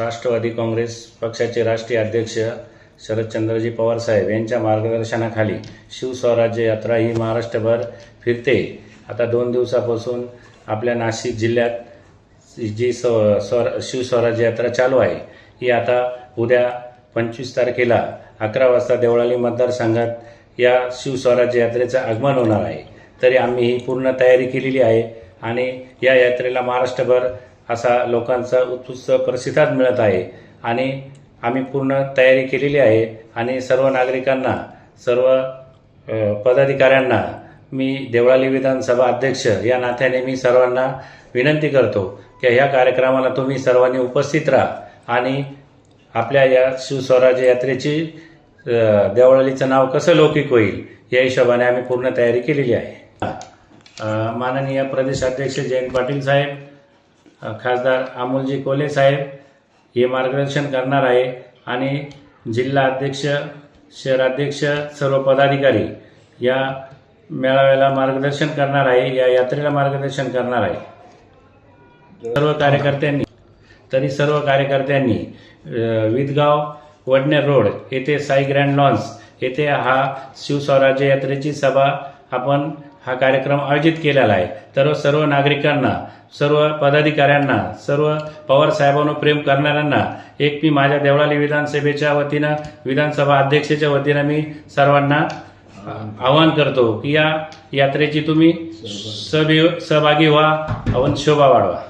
राष्ट्रवादी काँग्रेस पक्षाचे राष्ट्रीय अध्यक्ष शरदचंद्रजी पवार साहेब यांच्या मार्गदर्शनाखाली शिवस्वराज्य यात्रा ही महाराष्ट्रभर फिरते. आता दोन दिवसापासून आपल्या नाशिक जिल्ह्यात जी स्व स्वर शिवस्वराज्य यात्रा चालू आहे. ही आता उद्या पंचवीस तारखेला अकरा वाजता देवळाली मतदारसंघात या शिवस्वराज्य यात्रेचं आगमन होणार आहे. तरी आम्ही ही पूर्ण तयारी केलेली आहे आणि या यात्रेला महाराष्ट्रभर असा लोकांचा उत्सुक प्रतिसाद मिळत आहे. आणि आम्ही पूर्ण तयारी केलेली आहे. आणि सर्व नागरिकांना सर्व पदाधिकाऱ्यांना मी देवळाली विधानसभा अध्यक्ष या नात्याने मी सर्वांना विनंती करतो की ह्या कार्यक्रमाला तुम्ही सर्वांनी उपस्थित राहा. आणि आपल्या या शिवस्वराज्य यात्रेची देवळालीचं नाव कसं लौकिक होईल या हिशोबाने आम्ही पूर्ण तयारी केलेली आहे. माननीय प्रदेशाध्यक्ष जयंत पाटील साहेब खासदार अमोलजी कोले साहेब हे मार्गदर्शन करणार आहे आणि जिल्हा अध्यक्ष शहराध्यक्ष सर्व पदाधिकारी या मेळाव्याला मार्गदर्शन करणार आहे या यात्रेला मार्गदर्शन करणार आहे. सर्व कार्यकर्त्यांनी तरी सर्व कार्यकर्त्यांनी विदगाव वडनेर रोड येथे साई ग्रँड लॉन्स येथे हा शिवस्वराज्य यात्रेची सभा आपण हा कार्यक्रम आयोजित केलेला आहे. तर सर्व नागरिकांना सर्व पदाधिकाऱ्यांना सर्व पवार साहेबांना प्रेम करणाऱ्यांना एक मी माझ्या देवळाली विधानसभेच्या वतीनं विधानसभा अध्यक्षेच्या वतीनं मी सर्वांना आवाहन करतो की या यात्रेची तुम्ही सभि सहभागी व्हा आणि शोभा वाढवा.